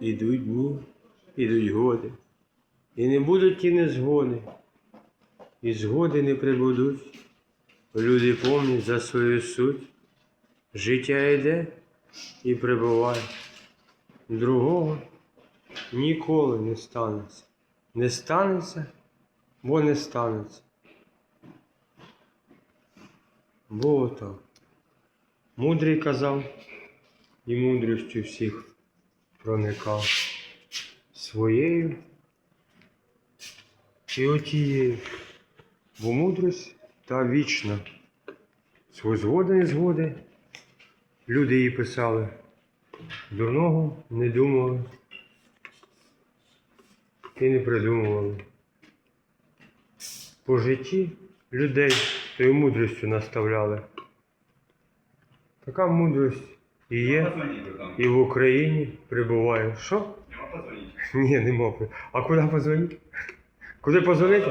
Ідуть дні, ідуть годи, і не будуть ті незгоди, і згоди не прибудуть. Люди помнять за свою суть. Життя йде і прибуває. Другого ніколи не станеться. Не станеться, бо не станеться. Бо отак. Мудрий казав і мудрістю всіх проникав своєю і отією, бо мудрость та вічна. Свої згоди не згоди. Люди її писали. Дурного не думали і не придумували. По житті людей тою мудрістю наставляли. Така мудрість і є, і в Україні прибуває. Що? Нема позвонити? Ні, не можу. А куди позвонити? Куди позвонити?